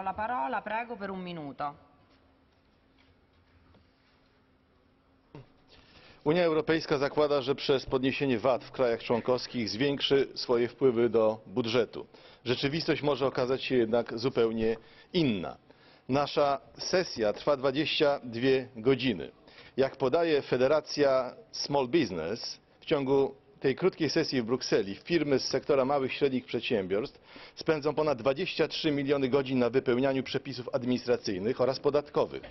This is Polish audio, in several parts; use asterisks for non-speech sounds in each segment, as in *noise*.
la parola, prego, per un minuto. Unia Europejska zakłada, że przez podniesienie VAT w krajach członkowskich zwiększy swoje wpływy do budżetu. Rzeczywistość może okazać się jednak zupełnie inna. Nasza sesja trwa 22 godziny. Jak podaje Federacja Small Business, w ciągu tej krótkiej sesji w Brukseli firmy z sektora małych i średnich przedsiębiorstw spędzą ponad 23 miliony godzin na wypełnianiu przepisów administracyjnych oraz podatkowych.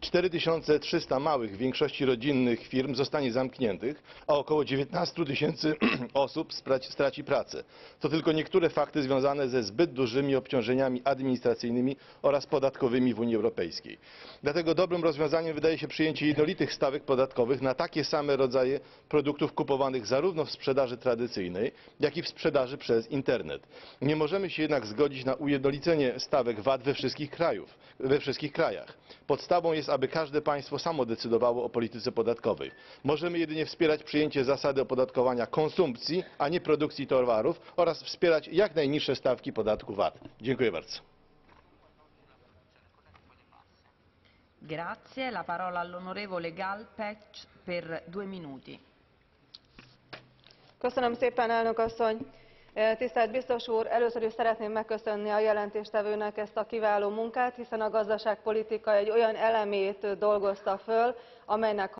4300 małych, w większości rodzinnych firm zostanie zamkniętych, a około 19 tysięcy *clears throat* osób straci pracę. To tylko niektóre fakty związane ze zbyt dużymi obciążeniami administracyjnymi oraz podatkowymi w Unii Europejskiej. Dlatego dobrym rozwiązaniem wydaje się przyjęcie jednolitych stawek podatkowych na takie same rodzaje produktów kupowanych zarówno w sprzedaży tradycyjnej, jak i w sprzedaży przez internet. Nie możemy się jednak zgodzić na ujednolicenie stawek VAT we wszystkich, krajów, we wszystkich krajach. Podstawą jest, aby każde państwo samo decydowało o polityce podatkowej. Możemy jedynie wspierać przyjęcie zasady opodatkowania konsumpcji, a nie produkcji towarów oraz wspierać jak najniższe stawki podatku VAT. Dziękuję bardzo. Grazie, la parola all'onorevole Galpec per due minuti. Köszönöm szépen, elnök asszony! Tisztelt biztos úr, először is szeretném megköszönni a jelentéstevőnek ezt a kiváló munkát, hiszen a gazdaságpolitika egy olyan elemét dolgozta föl, amelynek